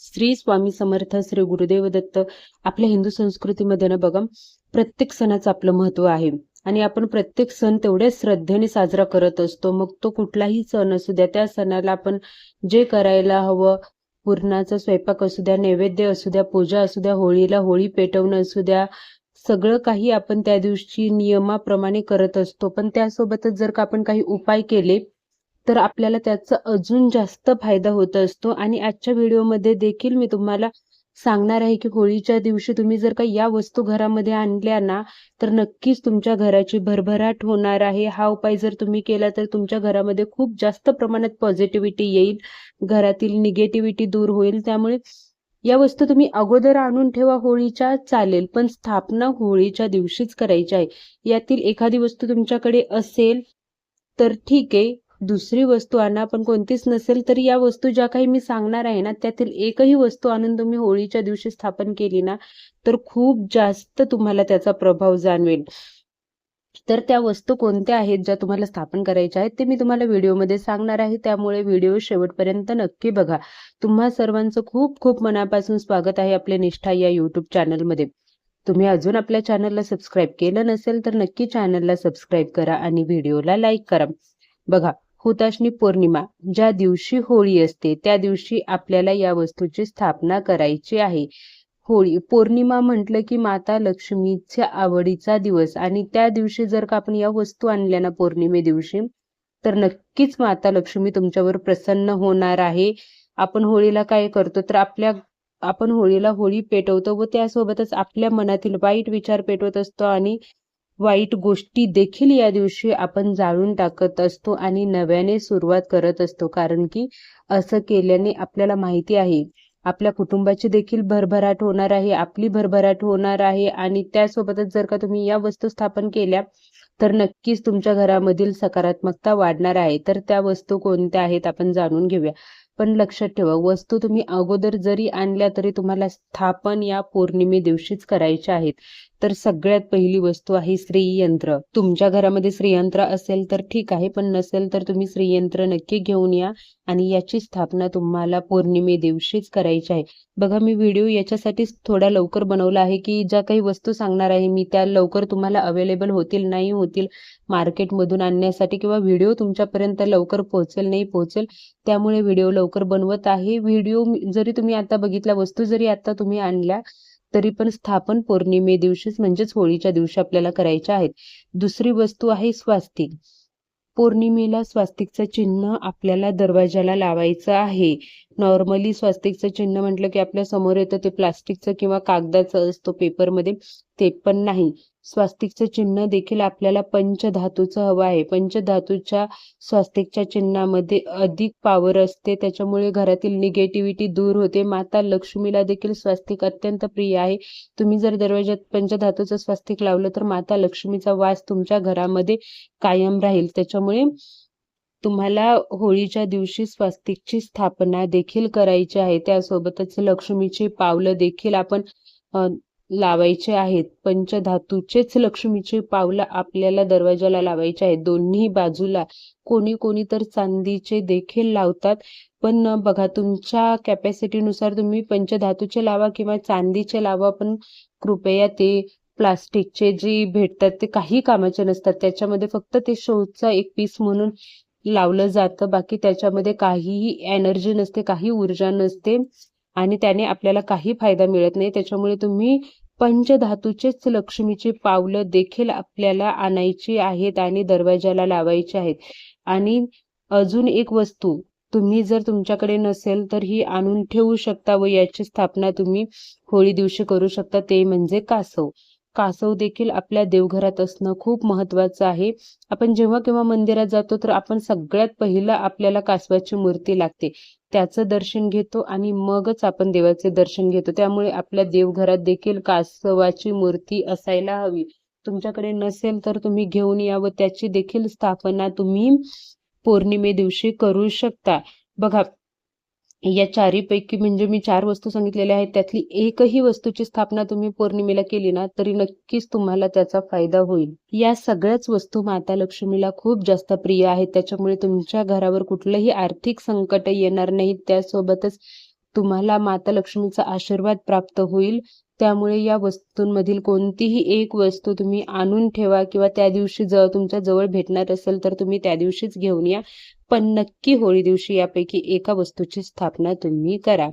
श्री स्वामी समर्थ श्री गुरुदेव दत्त आपल्या हिंदू संस्कृतीमध्ये ना बघा प्रत्येक सणाचं आपलं महत्त्व आहे. आणि आपण प्रत्येक सण तेवढ्या श्रद्धेने साजरा करत असतो. मग तो कुठलाही सण असू द्या त्या सणाला आपण जे करायला हवं पूर्णाचा स्वयंपाक असू द्या नैवेद्य असू द्या पूजा असू द्या होळीला होळी पेटवणं असू द्या सगळं काही आपण त्या दिवशी नियमाप्रमाणे करत असतो. पण त्यासोबतच जर का आपण काही उपाय केले तर आपल्याला त्याचा अजून जास्त फायदा होत असतो. आणि आजच्या व्हिडिओमध्ये देखील मी तुम्हाला सांगणार आहे की होळीच्या दिवशी तुम्ही जर का या वस्तू घरामध्ये आणल्या ना तर नक्कीच तुमच्या घराची भरभराट होणार आहे. हा उपाय जर तुम्ही केला तर तुमच्या घरामध्ये खूप जास्त प्रमाणात पॉझिटिव्हिटी येईल. घरातील निगेटिव्हिटी दूर होईल. त्यामुळे या वस्तू तुम्ही अगोदर आणून ठेवा होळीच्या चालेल. पण स्थापना होळीच्या दिवशीच करायची आहे. यातील एखादी वस्तू तुमच्याकडे असेल तर ठीक आहे. दुसरी वस्तू आणा पण कोणतीच नसेल तर या वस्तू ज्या काही मी सांगणार आहे ना त्यातील एकही वस्तू आणून तुम्ही होळीच्या दिवशी स्थापन केली ना तर खूप जास्त तुम्हाला त्याचा प्रभाव जाणवेल. तर त्या वस्तू कोणत्या आहेत ज्या तुम्हाला स्थापन करायच्या आहेत ते मी तुम्हाला व्हिडिओमध्ये सांगणार आहे. त्यामुळे व्हिडिओ शेवटपर्यंत नक्की बघा. तुम्हा सर्वांचं खूप खूप मनापासून स्वागत आहे आपल्या निष्ठा या युट्यूब चॅनलमध्ये. तुम्ही अजून आपल्या चॅनलला सबस्क्राईब केलं नसेल तर नक्की चॅनलला सबस्क्राईब करा आणि व्हिडिओला लाईक करा. बघा हुताशनी पौर्णिमा ज्या दिवशी होळी असते त्या दिवशी आपल्याला या वस्तूची स्थापना करायची आहे. होळी पौर्णिमा म्हटलं की माता लक्ष्मीच्या आवडीचा दिवस आणि त्या दिवशी जर का आपण या वस्तू आणल्या ना पौर्णिमे दिवशी तर नक्कीच माता लक्ष्मी तुमच्यावर प्रसन्न होणार आहे. आपण होळीला काय करतो तर आपल्या आपण होळीला होळी पेटवतो व त्यासोबतच आपल्या मनातील वाईट विचार पेटवत असतो आणि वाईट गोष्टी देखील या दिवशी आपण जाळून टाकत असतो आणि नव्याने सुरुवात करत असतो. कारण की असं केल्याने आपल्याला माहिती आहे. आपल्या कुटुंबाची देखील भरभराट होणार आहे. आपली भरभराट होणार आहे. आणि त्यासोबतच जर का तुम्ही या वस्तू स्थापन केल्या तर नक्कीच तुमच्या घरामधील सकारात्मकता वाढणार आहे. तर त्या वस्तू कोणत्या आहेत आपण जाणून घेऊया. पण लक्षात ठेवा वस्तू तुम्ही अगोदर जरी आणल्या तरी तुम्हाला स्थापन या पौर्णिमे दिवशीच करायचे आहेत. तर सगळ्यात पहिली वस्तू आहे श्रीयंत्र. तुमच्या घरामध्ये श्रीयंत्र असेल तर ठीक आहे पण नसेल तर तुम्ही श्रीयंत्र नक्की घेऊन या. आणि याची स्थापना तुम्हाला पौर्णिमे दिवशीच करायची आहे. बघा मी व्हिडिओ याच्यासाठीच थोडा लवकर बनवला आहे की ज्या काही वस्तू सांगणार आहे मी त्या लवकर तुम्हाला अवेलेबल होतील नाही होतील मार्केटमधून आणण्यासाठी किंवा व्हिडिओ तुमच्यापर्यंत लवकर पोहोचेल नाही पोहोचेल त्यामुळे व्हिडिओ लवकर बनवत आहे. व्हिडिओ जरी तुम्ही आता बघितला वस्तू जरी आता तुम्ही आणल्या तरी पण स्थापन पौर्णिमे दिवशीच म्हणजेच होळीच्या दिवशी आपल्याला करायच्या आहेत. दुसरी वस्तू आहे स्वास्तिक. पौर्णिमेला स्वास्तिकचं चिन्ह आपल्याला दरवाजाला लावायचं आहे. नॉर्मली स्वास्तिकचं चिन्ह म्हटलं की आपल्यासमोर येतं ते प्लास्टिकचं किंवा कागदाचं असतो पेपरमध्ये ते पण नाही. स्वास्तिकचं चिन्ह देखील आपल्याला पंचधातूचं हवं आहे. पंचधातूच्या स्वास्तिकच्या चिन्हामध्ये अधिक पावर असते. त्याच्यामुळे घरातील निगेटिव्हिटी दूर होते. माता लक्ष्मीला देखील स्वास्तिक अत्यंत प्रिय आहे. तुम्ही जर दरवाज्यात पंचधातूचं स्वास्तिक लावलं तर माता लक्ष्मीचा वास तुमच्या घरामध्ये कायम राहील. त्याच्यामुळे तुम्हाला होळीच्या दिवशी स्वास्तिकची स्थापना देखील करायची आहे. त्यासोबतच लक्ष्मीची पावलं देखील आपण लावायचे आहेत. पंचधातूचेच लक्ष्मीचे पावलं आपल्याला दरवाजाला लावायचे आहेत. दोन्ही बाजूला कोणी कोणी तर चांदीचे देखील लावतात. पण बघा तुमच्या कॅपॅसिटीनुसार तुम्ही पंचधातूचे लावा किंवा चांदीचे लावा पण कृपया ते प्लास्टिकचे जे भेटतात ते काही कामाचे नसतात. त्याच्यामध्ये फक्त ते शोचा एक पीस म्हणून लावलं जातं. बाकी त्याच्यामध्ये काहीही एनर्जी नसते काही ऊर्जा नसते. आणि त्याने आपल्याला काही फायदा मिळत नाही. त्याच्यामुळे तुम्ही पंचधातूचेच लक्ष्मीची पावलं देखील आपल्याला आणायची आहेत आणि दरवाजाला लावायची आहेत. आणि अजून एक वस्तू तुम्ही जर तुमच्याकडे नसेल तर ही आणून ठेवू शकता व याची स्थापना तुम्ही होळी दिवशी करू शकता ते म्हणजे कासव. कासव देखील आपल्या देवघरात असणं खूप महत्वाचं आहे. आपण जेव्हा केव्हा मंदिरात जातो तर आपण सगळ्यात पहिलं आपल्याला कासवाची मूर्ती लागते. त्याचं दर्शन घेतो आणि मगच आपण देवाचे दर्शन घेतो. त्यामुळे आपल्या देवघरात देखील कासवाची मूर्ती असायला हवी. तुमच्याकडे नसेल तर तुम्ही घेऊन या व त्याची देखील स्थापना तुम्ही पौर्णिमे दिवशी करू शकता. बघा या चारीपैकी म्हणजे मी चार वस्तू सांगितलेल्या आहेत. त्यातली एकही वस्तूची स्थापना तुम्ही पौर्णिमेला केली ना तरी नक्कीच तुम्हाला त्याचा फायदा होईल. या सगळ्याच वस्तू माता लक्ष्मीला खूप जास्त प्रिय आहेत. त्याच्यामुळे तुमच्या घरावर कुठलंही आर्थिक संकट येणार नाही त्यासोबतच तुम्हाला माता लक्ष्मीचा आशीर्वाद प्राप्त होईल. त्यामुळे या वस्तूंमधील कोणतीही एक वस्तू तुम्ही आणून ठेवा किंवा त्या दिवशी जर तुमच्या जवळ भेटणार असेल तर तुम्ही त्या दिवशीच घेऊन या. पण नक्की होळी दिवशी यापैकी एका वस्तूची स्थापना तुम्ही करा.